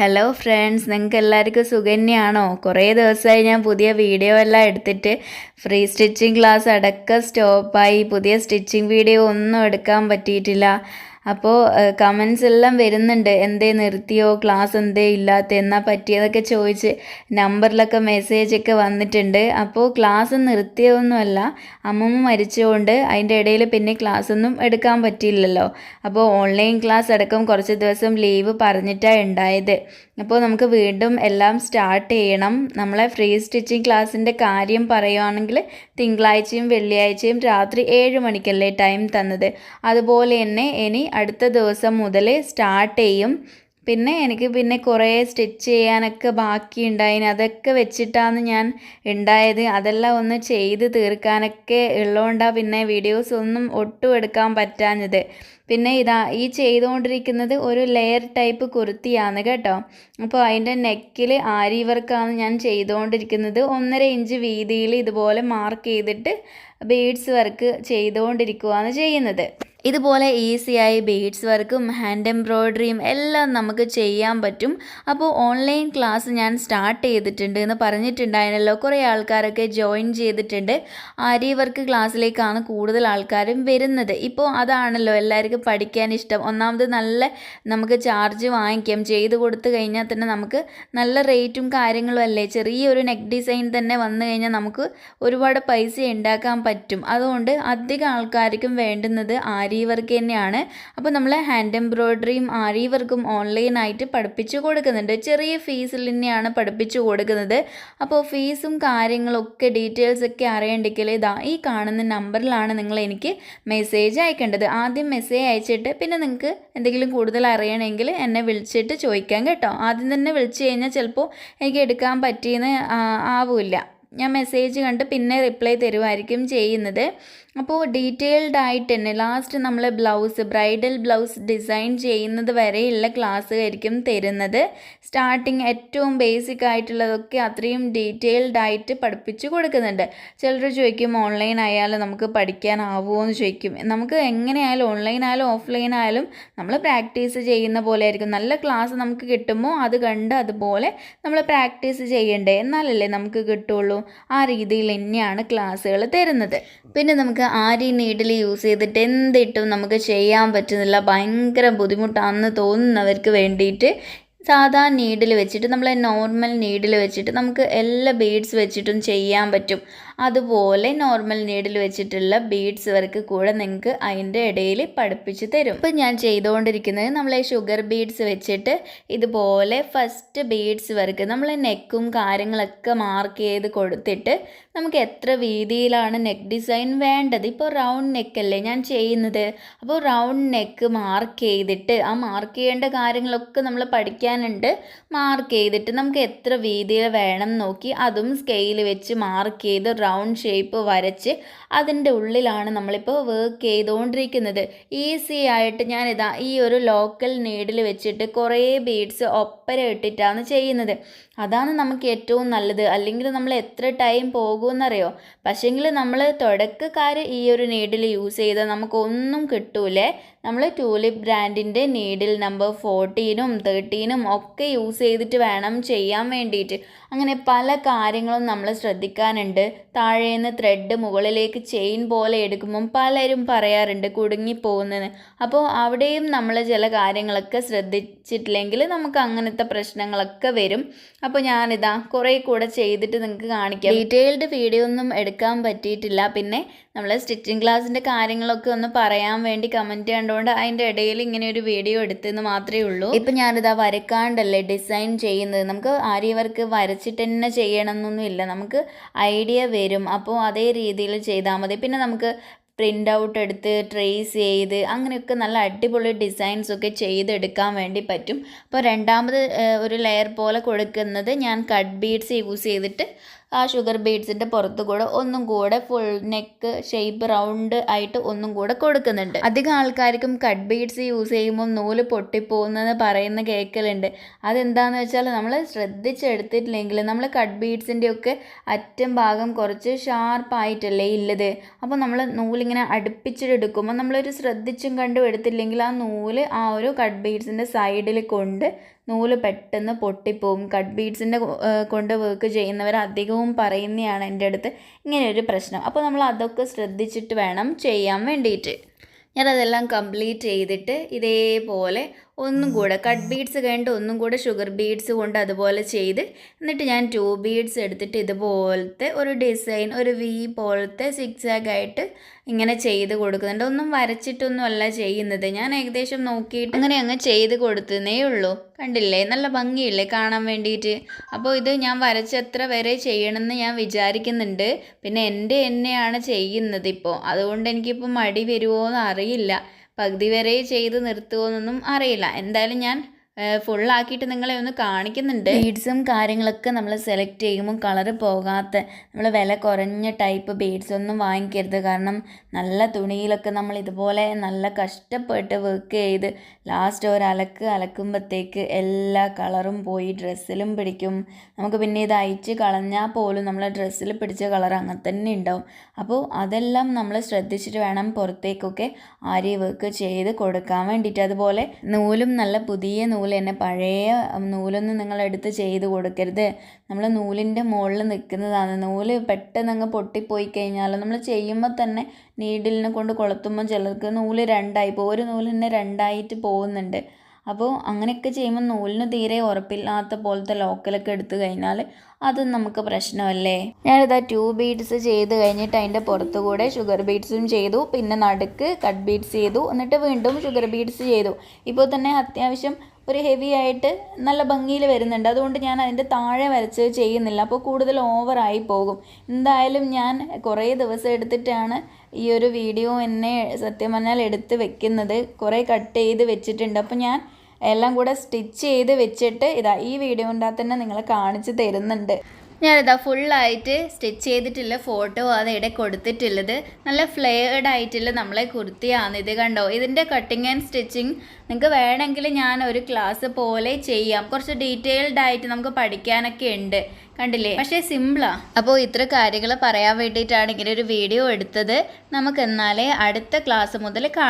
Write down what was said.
Hello friends നിങ്ങൾക്ക് എല്ലാവർക്കും സുഖന്യാണോ കുറേ ദിവസമായി ഞാൻ പുതിയ വീഡിയോ എല്ലാം എടുത്തിട്ട് ഫ്രീ സ്റ്റിച്ചിങ് ക്ലാസ് അടക്കം സ്റ്റോപ്പായി പുതിയ സ്റ്റിച്ചിങ് വീഡിയോ ഒന്നും എടുക്കാൻ പറ്റിയിട്ടില്ല. അപ്പോൾ കമൻസ് എല്ലാം വരുന്നുണ്ട്. എന്തേ നിർത്തിയോ? ക്ലാസ് എന്തേ ഇല്ലാത്ത? എന്നാ പറ്റിയതൊക്കെ ചോദിച്ച് നമ്പറിലൊക്കെ മെസ്സേജ് ഒക്കെ വന്നിട്ടുണ്ട്. അപ്പോൾ ക്ലാസ് നിർത്തിയൊന്നുമല്ല അമ്മമ്മ മരിച്ചുകൊണ്ട് അതിന്റെ ഇടയിൽ പിന്നെ ക്ലാസ് ഒന്നും എടുക്കാൻ പറ്റിയില്ലല്ലോ. അപ്പോൾ ഓൺലൈൻ ക്ലാസ് അടക്കം കുറച്ച് ദിവസം ലീവ് പറഞ്ഞിട്ടാണ് ഉണ്ടായത്. അപ്പോൾ നമുക്ക് വീണ്ടും എല്ലാം സ്റ്റാർട്ട് ചെയ്യണം. നമ്മളെ ഫ്രീ സ്റ്റിച്ചിങ് ക്ലാസ്സിന്റെ കാര്യം പറയുവാണെങ്കിൽ തിങ്കളാഴ്ചയും വെള്ളിയാഴ്ചയും രാത്രി ഏഴ് മണിക്കല്ലേ ടൈം തന്നത്. അതുപോലെ തന്നെ ഇനി അടുത്ത ദിവസം മുതൽ സ്റ്റാർട്ട് ചെയ്യും. പിന്നെ എനിക്ക് പിന്നെ കുറേ സ്റ്റിച്ച് ചെയ്യാനൊക്കെ ബാക്കി ബാക്കിയുണ്ടായിന് അതൊക്കെ വെച്ചിട്ടാണ് ഞാൻ ഉണ്ടായത്. അതെല്ലാം ഒന്ന് ചെയ്ത് തീർക്കാനൊക്കെ ഉള്ളതുകൊണ്ടാണ് പിന്നെ വീഡിയോസ് ഒന്നും ഒട്ടും എടുക്കാൻ പറ്റാഞ്ഞത്. പിന്നെ ഇതാ ഈ ചെയ്തുകൊണ്ടിരിക്കുന്നത് ഒരു ലെയർ ടൈപ്പ് കുർത്തിയാണ് കേട്ടോ. അപ്പോൾ അതിന്റെ നെക്കിൽ ആരി വർക്കാണ് ഞാൻ ചെയ്തുകൊണ്ടിരിക്കുന്നത്. ഒന്നര ഇഞ്ച് വീതിയിൽ ഇതുപോലെ മാർക്ക് ചെയ്തിട്ട് ബീഡ്സ് വർക്ക് ചെയ്തുകൊണ്ടിരിക്കുകയാണ് ചെയ്യുന്നത്. ഇതുപോലെ ഈസിയായി ബീഡ്സ് വർക്കും ഹാൻഡ് എംബ്രോയ്ഡറിയും എല്ലാം നമുക്ക് ചെയ്യാൻ പറ്റും. അപ്പോൾ ഓൺലൈൻ ക്ലാസ് ഞാൻ സ്റ്റാർട്ട് ചെയ്തിട്ടുണ്ട് എന്ന് പറഞ്ഞിട്ടുണ്ടായിരുന്നല്ലോ. കുറേ ആൾക്കാരൊക്കെ ജോയിൻ ചെയ്തിട്ടുണ്ട്. ആരി വർക്ക് ക്ലാസ്സിലേക്കാണ് കൂടുതൽ ആൾക്കാരും വരുന്നത്. ഇപ്പോൾ അതാണല്ലോ എല്ലാവർക്കും പഠിക്കാൻ ഇഷ്ടം. ഒന്നാമത് നല്ല നമുക്ക് ചാർജ് വാങ്ങിക്കാം. ചെയ്ത് കൊടുത്തു കഴിഞ്ഞാൽ തന്നെ നമുക്ക് നല്ല റേറ്റും കാര്യങ്ങളും അല്ലേ? ചെറിയൊരു നെക്ക് ഡിസൈൻ തന്നെ വന്നു കഴിഞ്ഞാൽ നമുക്ക് ഒരുപാട് പൈസ ഉണ്ടാക്കാൻ പറ്റും. അതുകൊണ്ട് അധികം ആൾക്കാർക്കും വേണ്ടുന്നത് ആരി വർക്ക് തന്നെയാണ്. അപ്പോൾ നമ്മൾ ഹാൻഡ് എംബ്രോയ്ഡറിയും ആരി വർക്കും ഓൺലൈനായിട്ട് പഠിപ്പിച്ചു കൊടുക്കുന്നുണ്ട്. ചെറിയ ഫീസിൽ തന്നെയാണ് പഠിപ്പിച്ചു കൊടുക്കുന്നത്. അപ്പോൾ ഫീസും കാര്യങ്ങളൊക്കെ ഡീറ്റെയിൽസ് ഒക്കെ അറിയണ്ടെങ്കിൽ ഇതാ ഈ കാണുന്ന നമ്പറിലാണ് നിങ്ങൾ എനിക്ക് മെസ്സേജ് അയക്കേണ്ടത്. ആദ്യം മെസ്സേജ് അയച്ചിട്ട് പിന്നെ നിങ്ങൾക്ക് എന്തെങ്കിലും കൂടുതൽ അറിയണമെങ്കിൽ എന്നെ വിളിച്ചിട്ട് ചോദിക്കാം കേട്ടോ. ആദ്യം തന്നെ വിളിച്ചു കഴിഞ്ഞാൽ ചിലപ്പോൾ എനിക്ക് എടുക്കാൻ പറ്റിയെന്ന് ആവില്ല. ഞാൻ മെസ്സേജ് കണ്ട് പിന്നെ റിപ്ലൈ തരുമായിരിക്കും ചെയ്യുന്നത്. അപ്പോൾ ഡീറ്റെയിൽഡ് ആയിട്ട് തന്നെ ലാസ്റ്റ് നമ്മൾ ബ്ലൗസ് ബ്രൈഡൽ ബ്ലൗസ് ഡിസൈൻ ചെയ്യുന്നത് വരെയുള്ള ക്ലാസ് ആയിരിക്കും തരുന്നത്. സ്റ്റാർട്ടിങ് ഏറ്റവും ബേസിക് ആയിട്ടുള്ളതൊക്കെ അത്രയും ഡീറ്റെയിൽഡ് ആയിട്ട് പഠിപ്പിച്ചു കൊടുക്കുന്നുണ്ട്. ചിലർ ചോദിക്കും ഓൺലൈൻ ആയാലും നമുക്ക് പഠിക്കാനാവുമോ എന്ന് ചോദിക്കും. നമുക്ക് എങ്ങനെയായാലും ഓൺലൈൻ ആയാലും ഓഫ്ലൈൻ ആയാലും നമ്മൾ പ്രാക്ടീസ് ചെയ്യുന്ന പോലെ ആയിരിക്കും നല്ല ക്ലാസ് നമുക്ക് കിട്ടുമ്പോൾ അത് കണ്ട് അതുപോലെ നമ്മൾ പ്രാക്ടീസ് ചെയ്യണ്ടേ? എന്നാലല്ലേ നമുക്ക് കിട്ടുള്ളൂ. ആ രീതിയിൽ തന്നെയാണ് ക്ലാസ്സുകൾ തരുന്നത്. പിന്നെ നമുക്ക് ആരി നീഡിൽ യൂസ് ചെയ്തിട്ട് എന്തിട്ടും നമുക്ക് ചെയ്യാൻ പറ്റുന്നില്ല. ഭയങ്കര ബുദ്ധിമുട്ടാണെന്ന് തോന്നുന്നവർക്ക് വേണ്ടിയിട്ട് സാധാ നീഡിൽ വെച്ചിട്ട് നമ്മൾ നോർമൽ നീഡിൽ വെച്ചിട്ട് നമുക്ക് എല്ലാ ബീഡ്സ് വെച്ചിട്ടും ചെയ്യാൻ പറ്റും. അതുപോലെ നോർമൽ നീഡിൽ വെച്ചിട്ടുള്ള ബീഡ്സ് വർക്ക് കൂടെ നിങ്ങൾക്ക് അതിന്റെ ഇടയിൽ പഠിപ്പിച്ച് തരും. ഇപ്പം ഞാൻ ചെയ്തുകൊണ്ടിരിക്കുന്നത് നമ്മൾ ഷുഗർ ബീഡ്സ് വെച്ചിട്ട് ഇതുപോലെ ഫസ്റ്റ് ബീഡ്സ് വർക്ക് നമ്മൾ നെക്കും കാര്യങ്ങളൊക്കെ മാർക്ക് ചെയ്ത് കൊടുത്തിട്ട് നമുക്ക് എത്ര വീതിയിലാണ് നെക്ക് ഡിസൈൻ വേണ്ടത്? ഇപ്പോൾ റൗണ്ട് നെക്കല്ലേ ഞാൻ ചെയ്യുന്നത്? അപ്പോൾ റൗണ്ട് നെക്ക് മാർക്ക് ചെയ്തിട്ട് ആ മാർക്ക് ചെയ്യേണ്ട കാര്യങ്ങളൊക്കെ നമ്മൾ പഠിക്കാനുണ്ട്. മാർക്ക് ചെയ്തിട്ട് നമുക്ക് എത്ര വീതിയിൽ വേണം നോക്കി അതും സ്കെയിൽ വെച്ച് മാർക്ക് ചെയ്ത് റൗണ്ട് ഷേപ്പ് വരച്ച് അതിന്റെ ഉള്ളിലാണ് നമ്മളിപ്പോൾ വർക്ക് ചെയ്തുകൊണ്ടിരിക്കുന്നത്. ഈസി ആയിട്ട് ഞാനിതാ ഈ ഒരു ലോക്കൽ നീഡിൽ വെച്ചിട്ട് കുറേ ബീഡ്സ് ഒപ്പര ഇട്ടിട്ടാണ് ചെയ്യുന്നത്. അതാണ് നമുക്ക് ഏറ്റവും നല്ലത്. അല്ലെങ്കിൽ നമ്മൾ എത്ര ടൈം പോകുമെന്നറിയോ? പക്ഷേങ്കിൽ നമ്മൾ തുടക്കക്കാർ ഈ ഒരു നീഡിൽ യൂസ് ചെയ്താൽ നമുക്കൊന്നും കിട്ടൂലേ. നമ്മൾ ട്യൂലിപ്പ് ബ്രാൻഡിന്റെ നീഡിൽ നമ്പർ ഫോർട്ടീനും തേർട്ടീനും ഒക്കെ യൂസ് ചെയ്തിട്ട് വേണം ചെയ്യാൻ വേണ്ടിയിട്ട്. അങ്ങനെ പല കാര്യങ്ങളും നമ്മൾ ശ്രദ്ധിക്കാനുണ്ട്. താഴേന്ന് ത്രെഡ് മുകളിലേക്ക് ചെയിൻ പോലെ എടുക്കുമ്പം പലരും പറയാറുണ്ട് കുടുങ്ങിപ്പോകുന്നത് അപ്പോൾ അവിടെയും നമ്മൾ ചില കാര്യങ്ങളൊക്കെ ശ്രദ്ധിച്ചിട്ടില്ലെങ്കിൽ നമുക്ക് അങ്ങനത്തെ പ്രശ്നങ്ങളൊക്കെ വരും. അപ്പോൾ ഞാനിതാ കുറേ കൂടെ ചെയ്തിട്ട് നിങ്ങൾക്ക് കാണിക്കാം. ഡീറ്റെയിൽഡ് വീഡിയോ ഒന്നും എടുക്കാൻ പറ്റിയിട്ടില്ല. പിന്നെ നമ്മൾ സ്റ്റിച്ചിങ് ക്ലാസ്സിന്റെ കാര്യങ്ങളൊക്കെ ഒന്ന് പറയാൻ വേണ്ടി കമന്റ് കണ്ടുകൊണ്ട് അതിന്റെ ഇടയിൽ ഇങ്ങനെ ഒരു വീഡിയോ എടുത്തെന്ന് മാത്രമേ ഉള്ളൂ. ഇപ്പം ഞാനിതാ വരക്കാണ്ടല്ലേ ഡിസൈൻ ചെയ്യുന്നത്? നമുക്ക് ആര്യ വർക്ക് വരച്ചിട്ട് തന്നെ ചെയ്യണമെന്നൊന്നുമില്ല നമുക്ക് ഐഡിയ വരും. അപ്പോൾ അതേ രീതിയിൽ ചെയ്താൽ മതി. പിന്നെ നമുക്ക് പ്രിന്റ് ഔട്ട് എടുത്ത് ട്രേസ് ചെയ്ത് അങ്ങനെയൊക്കെ നല്ല അടിപൊളി ഡിസൈൻസ് ഒക്കെ ചെയ്തെടുക്കാൻ വേണ്ടി പറ്റും. അപ്പോൾ രണ്ടാമത് ഒരു ലെയർ പോലെ കൊടുക്കുന്നത് ഞാൻ കട്ട് ബീഡ്സ് യൂസ് ചെയ്തിട്ട് ആ ഷുഗർ ബീഡ്സിന്റെ പുറത്ത് കൂടെ ഒന്നും കൂടെ ഫുൾ നെക്ക് ഷേപ്പ് റൗണ്ട് ആയിട്ട് ഒന്നും കൂടെ കൊടുക്കുന്നുണ്ട്. അധികം ആൾക്കാർക്കും കട്ട് ബീഡ്സ് യൂസ് ചെയ്യുമ്പോൾ നൂൽ പൊട്ടിപ്പോകുന്നത് പറയുന്ന കേൾക്കലുണ്ട് അതെന്താന്ന് വെച്ചാൽ നമ്മൾ ശ്രദ്ധിച്ചെടുത്തിട്ടില്ലെങ്കിൽ നമ്മൾ കട്ട് ബീഡ്സിന്റെ ഒക്കെ അറ്റം ഭാഗം കുറച്ച് ഷാർപ്പായിട്ടല്ലേ ഇല്ലത്. അപ്പോൾ നമ്മൾ നൂലിങ്ങനെ അടുപ്പിച്ചിട്ടെടുക്കുമ്പോൾ നമ്മളൊരു ശ്രദ്ധിച്ചും കണ്ടും എടുത്തില്ലെങ്കിൽ ആ നൂൽ ആ ഒരു കട്ട് ബീഡ്സിന്റെ സൈഡിൽ കൊണ്ട് നൂൽ പെട്ടെന്ന് പൊട്ടിപ്പോവും കട്ട് ബീഡ്സിന്റെ കൊണ്ട് വർക്ക് ചെയ്യുന്നവർ അധികവും പറയുന്നതാണ് എന്റെ അടുത്ത് ഇങ്ങനെ ഒരു പ്രശ്നം. അപ്പോൾ നമ്മൾ അതൊക്കെ ശ്രദ്ധിച്ചിട്ട് വേണം ചെയ്യാൻ വേണ്ടിയിട്ട്. ഞാനതെല്ലാം കംപ്ലീറ്റ് ചെയ്തിട്ട് ഇതേപോലെ ഒന്നും കൂടെ കട്ട് ബീഡ്സ് കഴിഞ്ഞിട്ട് ഒന്നും കൂടെ ഷുഗർ ബീഡ്സ് കൊണ്ട് അതുപോലെ ചെയ്ത് എന്നിട്ട് ഞാൻ ടു ബീഡ്സ് എടുത്തിട്ട് ഇതുപോലത്തെ ഒരു ഡിസൈൻ ഒരു വി പോലത്തെ സിക്സ് ആയിട്ട് ഇങ്ങനെ ചെയ്ത് കൊടുക്കുന്നുണ്ട്. ഒന്നും വരച്ചിട്ടൊന്നും അല്ല ചെയ്യുന്നത്. ഞാൻ ഏകദേശം നോക്കിയിട്ട് അങ്ങനെ അങ്ങ് ചെയ്ത് കൊടുത്തതേ ഉള്ളൂ. കണ്ടില്ലേ? നല്ല ഭംഗിയില്ലേ കാണാൻ വേണ്ടിയിട്ട്? അപ്പോൾ ഇത് ഞാൻ വരച്ചത്ര വരെ ചെയ്യണമെന്ന് ഞാൻ വിചാരിക്കുന്നുണ്ട്. പിന്നെ എന്റെ എന്നെയാണ് ചെയ്യുന്നത് ഇപ്പോൾ. അതുകൊണ്ട് എനിക്കിപ്പോൾ മടി വരുമോ എന്ന് അറിയില്ല. പകുതി വരെ ചെയ്ത് നിർത്തുമോയെന്നൊന്നും അറിയില്ല. എന്തായാലും ഞാൻ ഫുള്ളാക്കിയിട്ട് നിങ്ങളെ ഒന്ന് കാണിക്കുന്നുണ്ട്. ബീഡ്സും കാര്യങ്ങളൊക്കെ നമ്മൾ സെലക്ട് ചെയ്യുമ്പോൾ കളറ് പോകാത്ത നമ്മൾ വില കുറഞ്ഞ ടൈപ്പ് ബീഡ്സ് ഒന്നും വാങ്ങിക്കരുത്. കാരണം നല്ല തുണിയിലൊക്കെ നമ്മൾ ഇതുപോലെ നല്ല കഷ്ടപ്പെട്ട് വർക്ക് ചെയ്ത് ലാസ്റ്റ് ഒരു അലക്ക് അലക്കുമ്പോഴത്തേക്ക് എല്ലാ കളറും പോയി ഡ്രസ്സിലും പിടിക്കും. നമുക്ക് പിന്നെ ഇത് അയച്ച് കളഞ്ഞാൽ പോലും നമ്മൾ ഡ്രസ്സിൽ പിടിച്ച കളർ അങ്ങനെ തന്നെ ഉണ്ടാവും. അപ്പോൾ അതെല്ലാം നമ്മൾ ശ്രദ്ധിച്ചിട്ട് വേണം പുറത്തേക്കൊക്കെ ആരെയും വർക്ക് ചെയ്ത് കൊടുക്കാൻ വേണ്ടിയിട്ട്. അതുപോലെ നൂലും നല്ല പുതിയ നൂൽ തന്നെ പഴയ നൂലൊന്നും നിങ്ങൾ എടുത്ത് ചെയ്ത് കൊടുക്കരുത്. നമ്മൾ നൂലിന്റെ മുകളിൽ നിൽക്കുന്നതാണ്. നൂൽ പെട്ടെന്ന് അങ്ങ് പൊട്ടിപ്പോയി കഴിഞ്ഞാൽ നമ്മൾ ചെയ്യുമ്പോൾ തന്നെ നീഡിലിനെ കൊണ്ട് കൊളുത്തുമ്പോൾ ചിലർക്ക് നൂൽ രണ്ടായി ഇപ്പോൾ ഒരു നൂൽ തന്നെ രണ്ടായിട്ട് പോകുന്നുണ്ട്. അപ്പോൾ അങ്ങനെയൊക്കെ ചെയ്യുമ്പോൾ നൂലിന് തീരെ ഉറപ്പില്ലാത്ത പോലത്തെ ലോക്കലൊക്കെ എടുത്തു കഴിഞ്ഞാൽ അതും നമുക്ക് പ്രശ്നമല്ലേ? ഞാനിതാ ടു ബീഡ്സ് ചെയ്ത് കഴിഞ്ഞിട്ട് അതിന്റെ പുറത്തു കൂടെ ഷുഗർ ബീഡ്സും ചെയ്തു. പിന്നെ നടുക്ക് കട്ട് ബീഡ്സ് ചെയ്തു. എന്നിട്ട് വീണ്ടും ഷുഗർ ബീഡ്സ് ചെയ്തു. ഇപ്പോൾ തന്നെ അത്യാവശ്യം ഒരു ഹെവി ആയിട്ട് നല്ല ഭംഗിയിൽ വരുന്നുണ്ട്. അതുകൊണ്ട് ഞാൻ അതിന്റെ താഴെ വരച്ച് ചെയ്യുന്നില്ല. അപ്പോൾ കൂടുതൽ ഓവറായി പോകും. എന്തായാലും ഞാൻ കുറേ ദിവസം എടുത്തിട്ടാണ് ഈ ഒരു വീഡിയോ എന്നെ സത്യം പറഞ്ഞാൽ എടുത്ത് വെക്കുന്നത്. കുറേ കട്ട് ചെയ്ത് വെച്ചിട്ടുണ്ട്. അപ്പോൾ ഞാൻ എല്ലാം കൂടെ സ്റ്റിച്ച് ചെയ്ത് വെച്ചിട്ട് ഇതാ ഈ വീഡിയോ അകത്ത് തന്നെ നിങ്ങളെ കാണിച്ച് തരുന്നുണ്ട്. ഞാനിതാ ഫുള്ളായിട്ട് സ്റ്റിച്ച് ചെയ്തിട്ടില്ല ഫോട്ടോ അതിടെ കൊടുത്തിട്ടുള്ളത്. നല്ല ഫ്ലെയർഡ് ആയിട്ടുള്ള നമ്മളെ കുർത്തിയാണ് ഇത് കണ്ടോ? ഇതിന്റെ കട്ടിങ് ആൻഡ് സ്റ്റിച്ചിങ് നിങ്ങൾക്ക് വേണമെങ്കിൽ ഞാൻ ഒരു ക്ലാസ് പോലെ ചെയ്യാം. കുറച്ച് ഡീറ്റെയിൽഡ് ആയിട്ട് നമുക്ക് പഠിക്കാനൊക്കെ ഉണ്ട്. കണ്ടില്ലേ? പക്ഷേ സിമ്പിളാ അപ്പോൾ ഇത്ര കാര്യങ്ങൾ പറയാൻ വേണ്ടിയിട്ടാണ് ഇങ്ങനെ ഒരു വീഡിയോ എടുത്തത്. നമുക്ക് എന്നാലേ അടുത്ത ക്ലാസ് മുതൽ കാണാം.